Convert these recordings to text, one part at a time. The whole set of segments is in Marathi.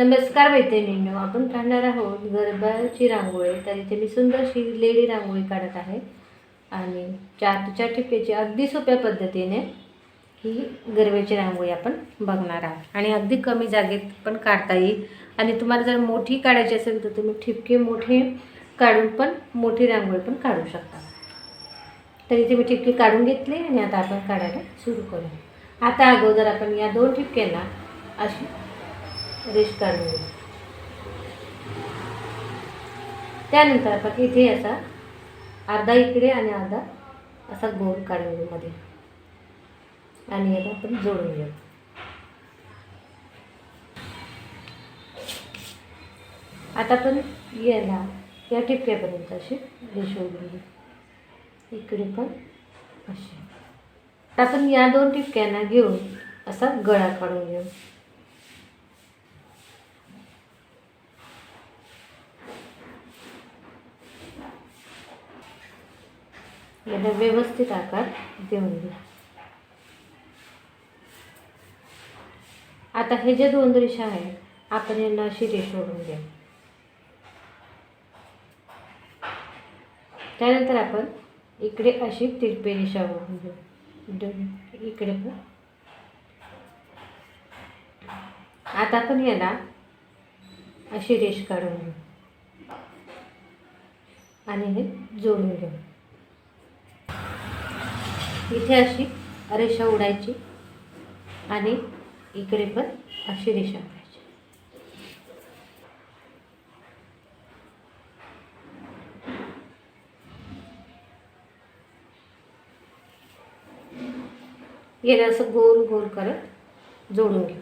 नमस्कार मैत्रिणींनो आपण काढणार आहोत गरबाची रांगोळी. तर इथे मी सुंदरशी लेडी रांगोळी काढत आहे. आणि चार चार ठिपक्याची अगदी सोप्या पद्धतीने ही गरब्याची रांगोळी आपण बघणार आहोत. आणि अगदी कमी जागेत पण काढता येईल. आणि तुम्हाला जर मोठी काढायची असेल तर तुम्ही ठिपके मोठे काढून पण मोठी रांगोळी पण काढू शकता. तर इथे मी ठिपके काढून घेतले आणि आता आपण काढायला सुरू करू आता अगोदर आपण या दोन ठिपक्यांना अशी रेश काढून त्यानंतर आपण इथे असा अर्धा इकडे आणि अर्धा असा गोल काढून घेऊ मध्ये. आणि याला आपण जोडून घेऊ. आता आपण याला या टिपक्यापर्यंत अशी रेश ओढून घेऊ. इकडे पण अशी. आता आपण या दोन टिपक्यांना घेऊन असा गळा काढून घेऊ. याला व्यवस्थित आकार देऊन घ्या. आता हे जे दोन रेषा आहेत आपण यांना अशी रेष ओढून घ्या. त्यानंतर आपण इकडे अशी तिरपे रेषा ओढून घेऊ. इकडे पण. आता आपण याला अशी रेष काढून घेऊ. आणि हे जोडून घेऊ. इथे अशी रेषा उडायची आणि इकडे पण अशी रेषा उडायची गेलं असं गोल गोल करत जोडून घेऊ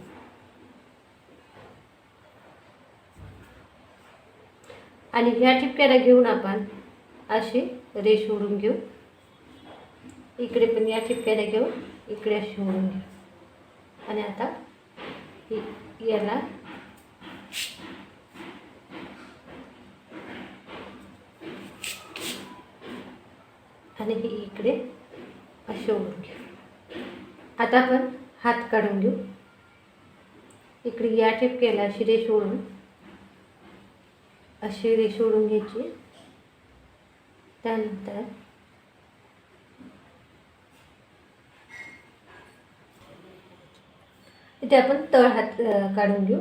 आणि ह्या टिप्प्याला घेऊन आपण अशी रेष ओढून घेऊ. इकडे पण या ठिपक्याला घेऊन इकडे अशी ओढून घेऊ आणि आता याला आणि हे इकडे असे ओढून घेऊ आता आपण हात काढून घेऊ. इकडे या ठिपक्याला अशी रेष ओढून अशी रेष ओढून घ्यायची. त्यानंतर इथे आपण तळ हात काढून घेऊ.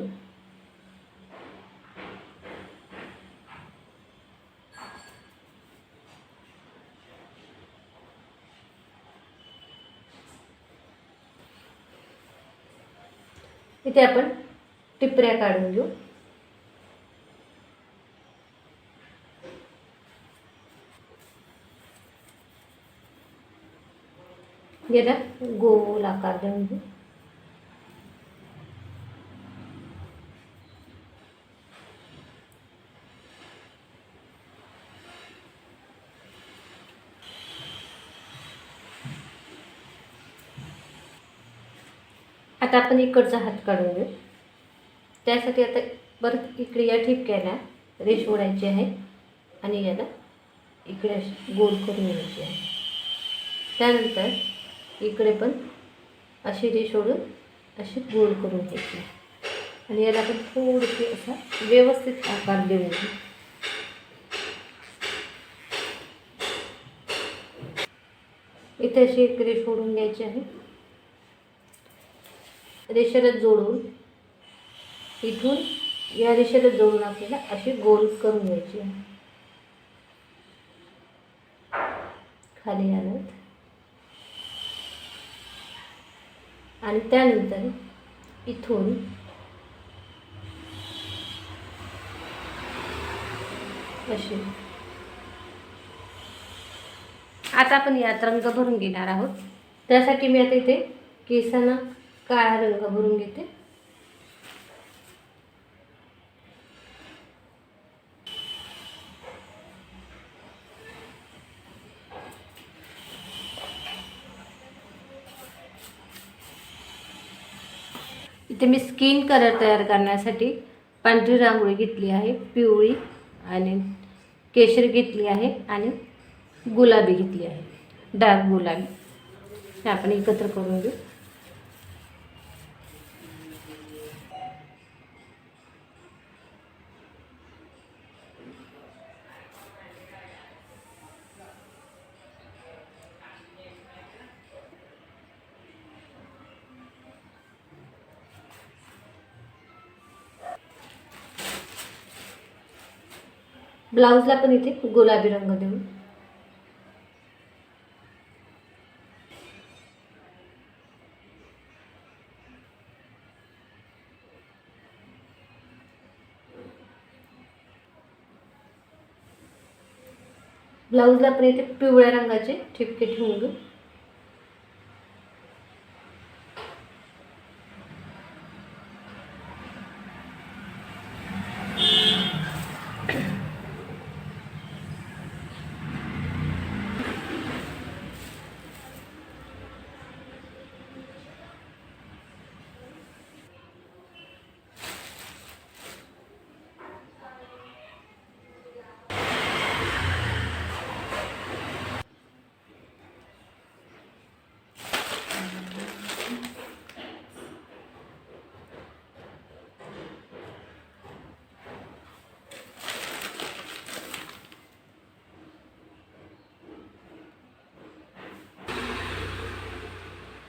इथे आपण टिपऱ्या काढून घेऊ. याला गोल आकार देऊन घेऊ. आता आपण इकडचा हात काढून घेऊ. त्यासाठी आता परत इकडे या ठिपक्याला रेष ओढायची आहे आणि याला इकडे अशी गोल करून घ्यायची आहे. त्यानंतर इकडे पण अशी रेष ओढून अशी गोल करून घ्यायची आणि याला आपण थोडीशी असा व्यवस्थित आकार देऊन घेऊ. इथे अशी एक रेश ओढून घ्यायची आहे. रेषेला जोडून इथून या रेषेला जोडून आपल्याला अशी गोल करून घ्यायची. खाली आणत. आणि त्यानंतर इथून अशी. आता आपण यात रंग भरून घेणार आहोत. त्यासाठी मी आता इथे केसांना काळा रंग भरून घेते. इथे मी स्किन कलर तयार करण्यासाठी पांढरी रांगोळी घेतली आहे पिवळी आणि केशर घेतली आहे आणि गुलाबी घेतली आहे डार्क गुलाबी. हे आपण एकत्र करून घेऊ. ब्लाऊजला पण इथे गुलाबी रंग देऊ ब्लाऊजला पण इथे पिवळ्या रंगाचे ठिपके ठेवून घेऊ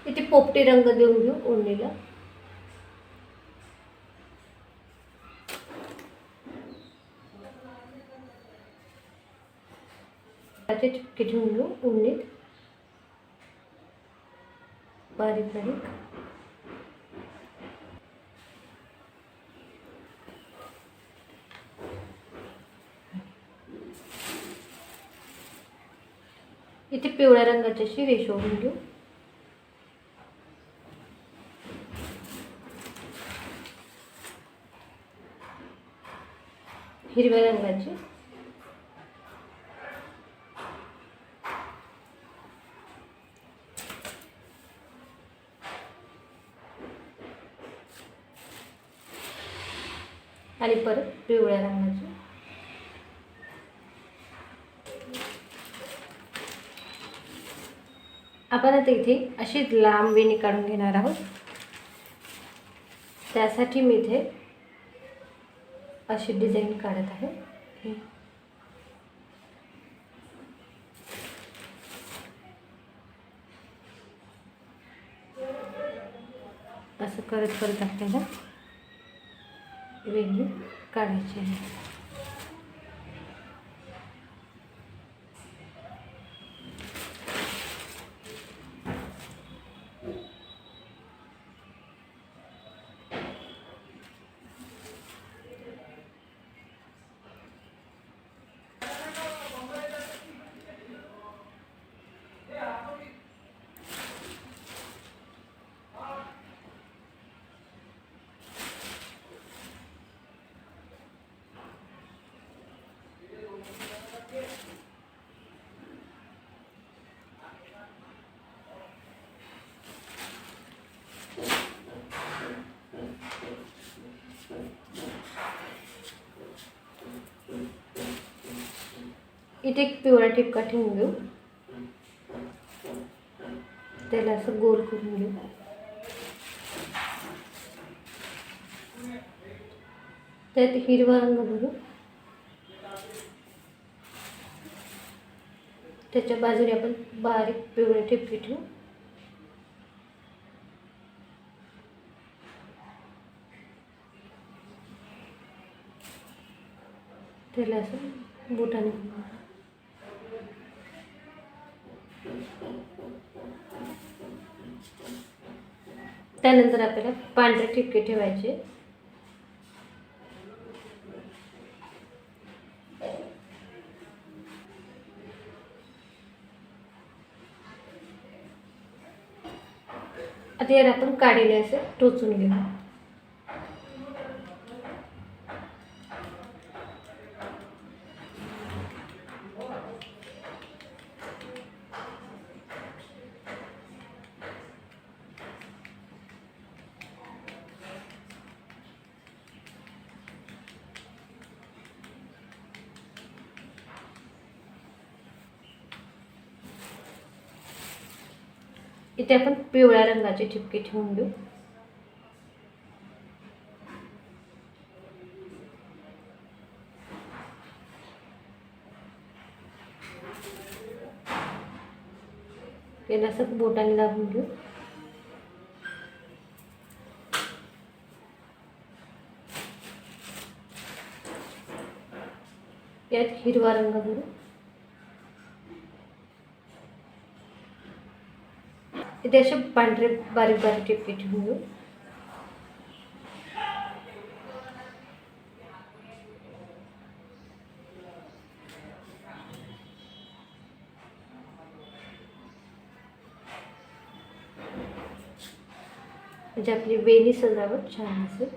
इथे पोपटी रंग देऊन घेऊ ओढणीला. त्याचे चिपके ठेवून घेऊ ओढणीत. बारीक बारीक. इथे पिवळ्या रंगाची अशी रेष ओढून घेऊ. हिरव्या रंगाची. आणि परत पिवळ्या रंगाची. आपण आता इथे अशी लांब वेणी काढून घेणार आहोत. त्यासाठी मी इथे अशी डिझाईन काढत आहे हे. असं करत करत आपल्याला वेगळी काढायची आहे इथे एक पिवळा टिपका ठेवून घेऊ त्याला असं गोल करून घेऊ त्यात हिरवा रंग भरू. त्याच्या बाजूने आपण बारीक पिवळे ठिपके ठेवू. त्याला असं बोटाने त्यानंतर आपल्याला पांढरे ठिपके ठेवायचे. आता याला आपण काढलेले असं टोचून घेऊ. इथे आपण पिवळ्या रंगाचे ठिपके ठेवून घेऊ याला असं बोटाने लावून घेऊ. यात हिरवा रंग भरू इथे असे पांढरे बारीक बारीक टिपके ठेवून घेऊ म्हणजे आपली वेणी सजावट छान असेल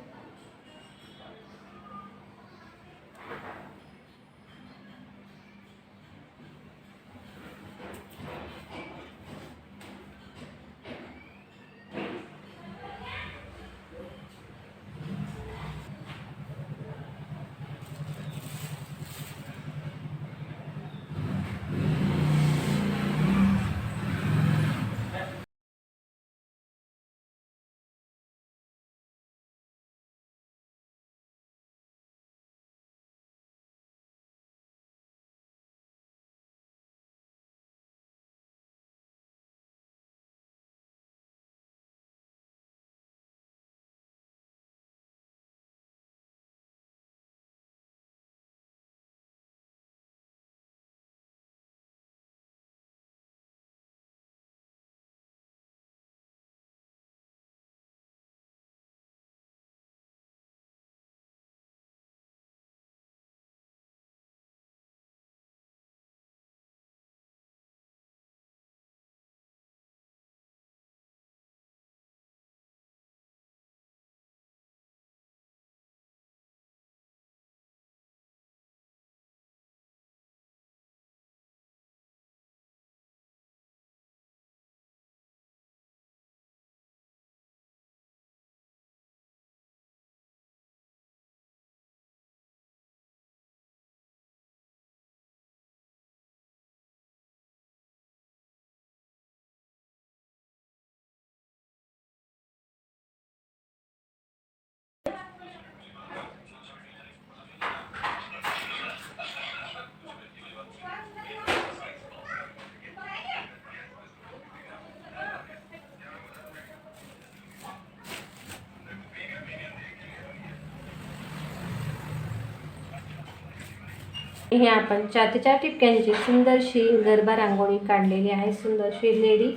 हे आपण चार ते चार टिपक्यांची सुंदरशी गरबा रांगोळी काढलेली आहे. सुंदरशी लेडी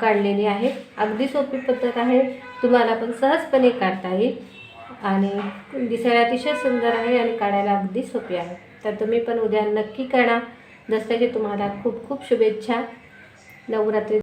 काढलेली आहे. अगदी सोपी पद्धत आहे. तुम्हाला पण सहजपणे काढता येईल. आणि दिसायला अतिशय सुंदर आहे आणि काढायला अगदी सोपी आहे. तर तुम्ही पण उद्या नक्की करा. दसऱ्याची तुम्हाला खूप खूप शुभेच्छा. नवरात्री